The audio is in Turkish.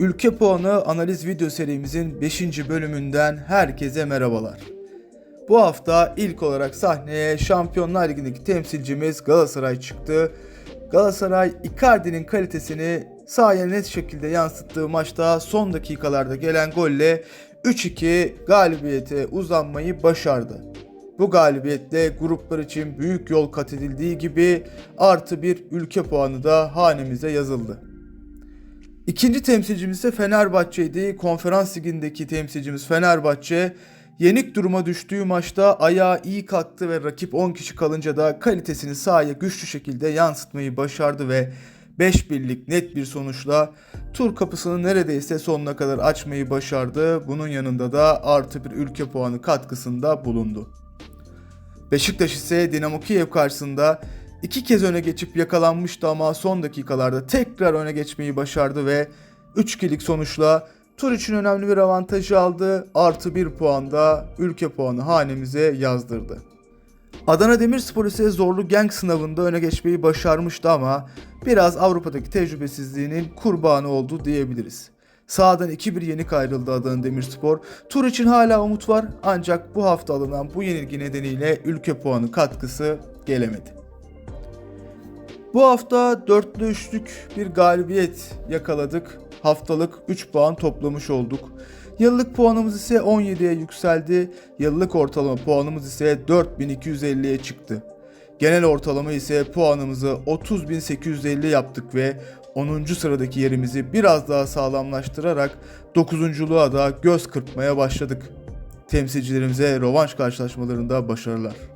Ülke Puanı analiz video serimizin 5. bölümünden herkese merhabalar. Bu hafta ilk olarak sahneye Şampiyonlar Ligi'ndeki temsilcimiz Galatasaray çıktı. Galatasaray Icardi'nin kalitesini sahaya net şekilde yansıttığı maçta son dakikalarda gelen golle 3-2 galibiyete uzanmayı başardı. Bu galibiyetle gruplar için büyük yol kat edildiği gibi artı bir ülke puanı da hanemize yazıldı. İkinci temsilcimiz ise Fenerbahçe'ydi. Konferans ligindeki temsilcimiz Fenerbahçe yenik duruma düştüğü maçta ayağa iyi kalktı ve rakip 10 kişi kalınca da kalitesini sahaya güçlü şekilde yansıtmayı başardı ve 5 birlik net bir sonuçla tur kapısını neredeyse sonuna kadar açmayı başardı. Bunun yanında da artı bir ülke puanı katkısında bulundu. Beşiktaş ise Dinamo Kiev karşısında iki kez öne geçip yakalanmıştı ama son dakikalarda tekrar öne geçmeyi başardı ve 3-2'lik sonuçla tur için önemli bir avantajı aldı. Artı bir puan da ülke puanı hanemize yazdırdı. Adana Demirspor ise zorlu genk sınavında öne geçmeyi başarmıştı ama biraz Avrupa'daki tecrübesizliğinin kurbanı oldu diyebiliriz. Sağdan 2-1 yenik ayrıldı Adana Demirspor. Tur için hala umut var ancak bu hafta alınan bu yenilgi nedeniyle ülke puanı katkısı gelemedi. Bu hafta dörtlü üçlük bir galibiyet yakaladık. Haftalık 3 puan toplamış olduk. Yıllık puanımız ise 17'ye yükseldi. Yıllık ortalama puanımız ise 4250'ye çıktı. Genel ortalama ise puanımızı 30.850 yaptık ve 10. sıradaki yerimizi biraz daha sağlamlaştırarak 9.luğa da göz kırpmaya başladık. Temsilcilerimize rövanş karşılaşmalarında başarılar.